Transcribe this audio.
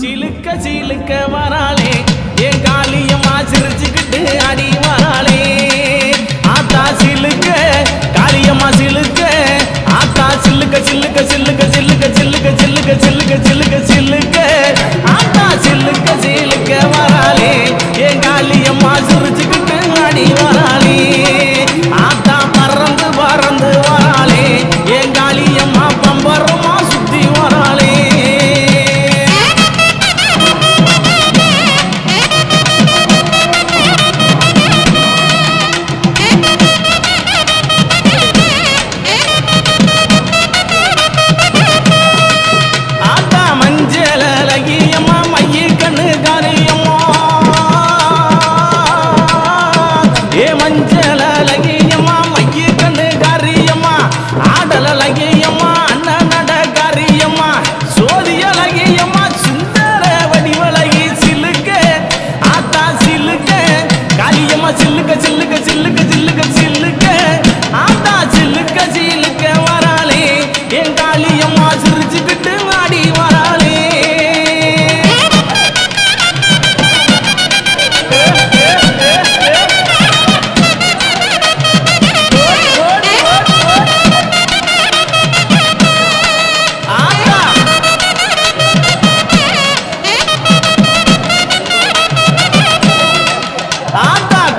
சிலுக்க சிலுக்க வராளே என் காளியம்மா சிரிச்சுக்கிட்டு அடி வராளே. ஆத்தா சிலுக்க காளியம்மா சிலுக்க ஆத்தா சில்லுக்க சில்லுக்க சில்லுக்க சில்லுக்க சில்லுக்க சில்லுக்க சில்லுக்க சில்லுக்க சில்லுக்க ஆத்தா சில்லுக்க சிலுக்க வரா மஞ்சள்